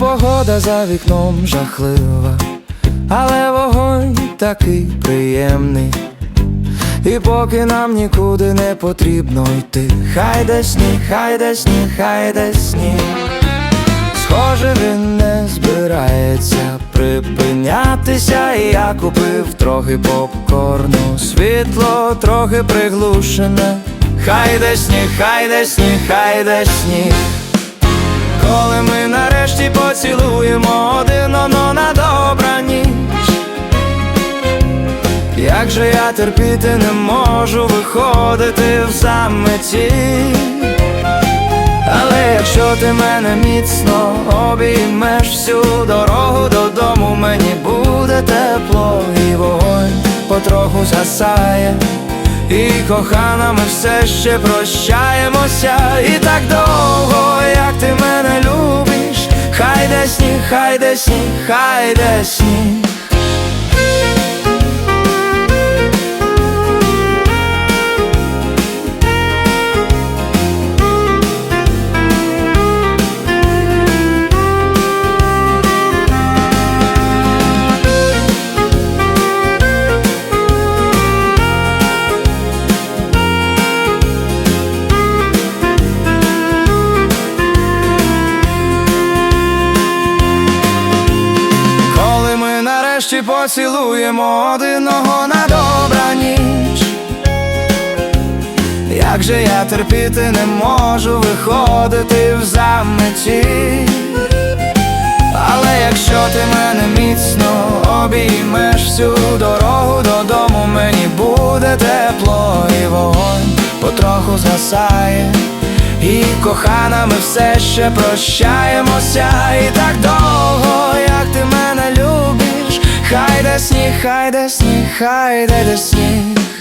Погода за вікном жахлива, але вогонь такий приємний. І поки нам нікуди не потрібно йти, хай де сніг, хай де сніг, хай де сніг. Схоже, він не збирається припинятися, і я купив трохи попкорну, світло трохи приглушене. Хай де сніг, хай де сніг, хай де сніг. Коли ми нарешті поцілуємо один одного на добра ніч. Як же я терпіти не можу виходити в заметі Але якщо ти мене міцно обіймеш всю дорогу додому, мені буде тепло і вогонь потроху згасає, і кохана, ми все ще прощаємося, і так довго, де сніг, хай де сніг, хай нарешті поцілуємо одного на добра ніч, як же я терпіти не можу виходити в заметі, але якщо ти мене міцно обіймеш всю дорогу додому, мені буде тепло і вогонь потроху згасає. І кохана, ми все ще прощаємося і так довго, мене любиш, хай де сніг, хай де сніг.